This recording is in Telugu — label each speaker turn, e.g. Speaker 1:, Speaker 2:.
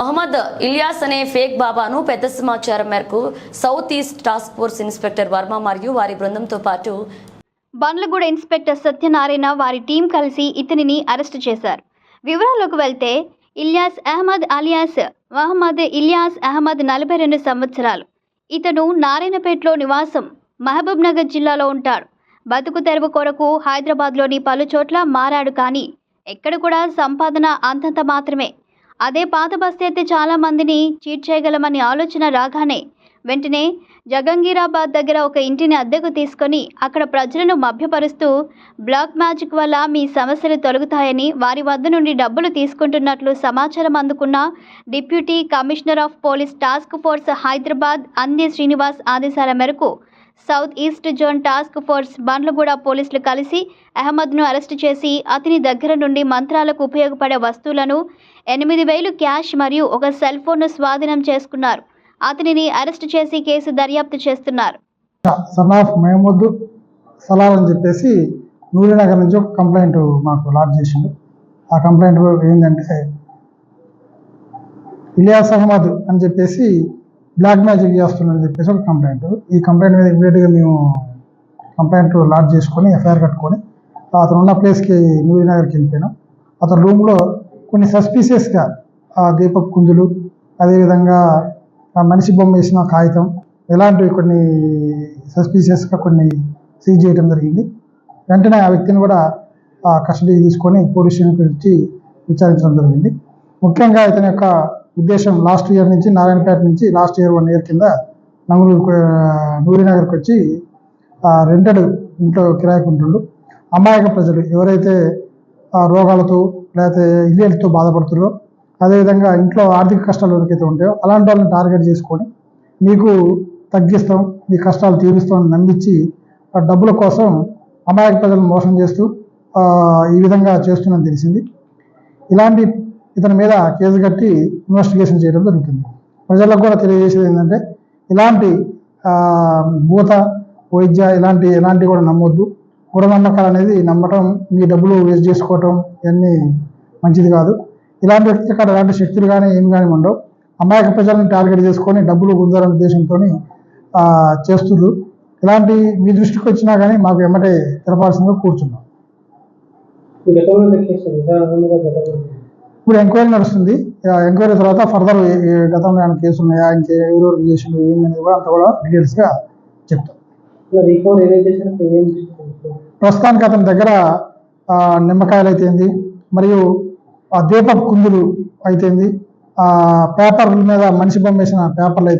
Speaker 1: మహమ్మద్ ఇలియాస్ అనే ఫేక్ బాబాను పెద్ద సమాచారం మేరకు south east task force inspector Varma మరియు వారి బృందంతో పాటు
Speaker 2: బండ్లగూడ ఇన్స్పెక్టర్ సత్యనారాయణ వారి టీం కలిసి ఇతనిని అరెస్టు చేశారు. వివరాల్లోకి వెళ్తే ఇలియాస్ అహ్మద్ అలియాస్ మహమ్మద్ ఇలియాస్ అహ్మద్ నలభై రెండు సంవత్సరాలు. ఇతను నారాయణపేటలో నివాసం మహబూబ్ నగర్ జిల్లాలో ఉంటాడు. బతుకు తెరువు కొరకు హైదరాబాద్లోని పలు చోట్ల మారాడు కానీ ఎక్కడ కూడా సంపాదన అంతంత మాత్రమే. అదే పాత బస్తీ అయితే చాలా మందిని చీట్ చేయగలమని ఆలోచన రాగానే వెంటనే జగంగీరాబాద్ దగ్గర ఒక ఇంటిని అద్దెకు తీసుకొని అక్కడ ప్రజలను మభ్యపరుస్తూ బ్లాక్ మ్యాజిక్ వల్ల మీ సమస్యలు తొలగుతాయని వారి వద్ద నుండి డబ్బులు తీసుకుంటున్నట్లు సమాచారం అందుకున్న deputy commissioner of police task force Hyderabad Andhi Srinivas ఆదేశాల మేరకు south east zone task force Bandlaguda పోలీసులు కలిసి అహ్మద్ను అరెస్టు చేసి అతని దగ్గర నుండి మంత్రాలకు ఉపయోగపడే వస్తువులను ఎనిమిది వేలు క్యాష్ మరియు ఒక సెల్ ఫోన్ను స్వాధీనం చేసుకున్నారు. అతనిని అరెస్టు చేసి కేసు దర్యాప్తు చేస్తున్నారు.
Speaker 3: సన్ మహమూద్ సలాల్ అని చెప్పేసి నూరినగర్ నుంచి ఒక కంప్లైంట్ మాకు లాడ్జ్ చేసిండు. ఆ కంప్లైంట్ ఏంటంటే ఇలియాస్ అహ్మద్ అని చెప్పేసి బ్లాక్ మ్యాజిక్ చేస్తున్నాడని చెప్పేసి ఒక కంప్లైంట్. ఈ కంప్లైంట్ మీద ఇమీడియట్గా మేము కంప్లైంట్ లాడ్జ్ చేసుకొని ఎఫ్ఐఆర్ కట్టుకొని అతను ఉన్న ప్లేస్కి నూరినగర్కి వెళ్ళిపోయినాం. అతను రూమ్లో కొన్ని సస్పీషియస్గా ఆ దీపక్ కుందులు అదేవిధంగా ఆ మనిషి బొమ్మ వేసిన కాగితం ఇలాంటివి కొన్ని సస్పీషియస్గా కొన్ని సీజ్ చేయడం జరిగింది. వెంటనే ఆ వ్యక్తిని కూడా ఆ కస్టడీకి తీసుకొని పోలీస్ స్టేషన్కి వచ్చి విచారించడం జరిగింది. ముఖ్యంగా ఇతని యొక్క ఉద్దేశం లాస్ట్ ఇయర్ నుంచి నారాయణపేట నుంచి లాస్ట్ ఇయర్ వన్ ఇయర్ కింద నంగులు నూరినగర్కి వచ్చి రెంటెడ్ ఇంట్లో కిరాయికి ఉంటుండు. అమాయక ప్రజలు ఎవరైతే ఆ రోగాలతో లేకపోతే ఇల్లేళ్ళతో బాధపడుతురో అదేవిధంగా ఇంట్లో ఆర్థిక కష్టాలు ఎవరికైతే ఉంటాయో అలాంటి వాళ్ళని టార్గెట్ చేసుకొని మీకు తగ్గిస్తాం మీ కష్టాలు తీరుస్తాం నమ్మించి ఆ డబ్బుల కోసం అమాయక ప్రజలను మోసం చేస్తూ ఈ విధంగా చేస్తున్నది తెలిసింది. ఇలాంటి ఇతని మీద కేసు కట్టి ఇన్వెస్టిగేషన్ చేయడం జరుగుతుంది. ప్రజలకు కూడా తెలియజేసేది ఏంటంటే ఇలాంటి భూత వైద్య ఇలాంటి ఎలాంటివి కూడా నమ్మొద్దు. మూఢనమ్మకాలు అనేది నమ్మటం మీ డబ్బులు వేస్ట్ చేసుకోవటం ఇవన్నీ మంచిది కాదు. ఇలాంటి వ్యక్తి కాడ ఎలాంటి శక్తులు కానీ ఏమి కానీ ఉండవు. అమాయక ప్రజలను టార్గెట్ చేసుకొని డబ్బులు గుంజాలనే ఉద్దేశంతో చేస్తున్నారు ఇలాంటి మీ దృష్టికి వచ్చినా కానీ మాకు ఎమ్మటే తెలపాల్సిందిగా కూర్చున్నాం.
Speaker 4: కేసు
Speaker 3: ఇప్పుడు ఎంక్వైరీ నడుస్తుంది. ఎంక్వైరీ తర్వాత ఫర్దర్ గతంలో ఏమైనా కేసులు ఉన్నాయా? ఇంకే ఎవరెవరికి చేసిండు ఏందనేది కూడా అంత కూడా డీటెయిల్స్గా చెప్తాం. ప్రస్తుతానికి అతని దగ్గర నిమ్మకాయలు అయితేంది మరియు ఆ దీపపు కుందులు అయితేంది ఆ పేపర్ల మీద మనిషి బొమ్మ వేసిన పేపర్లు అయితే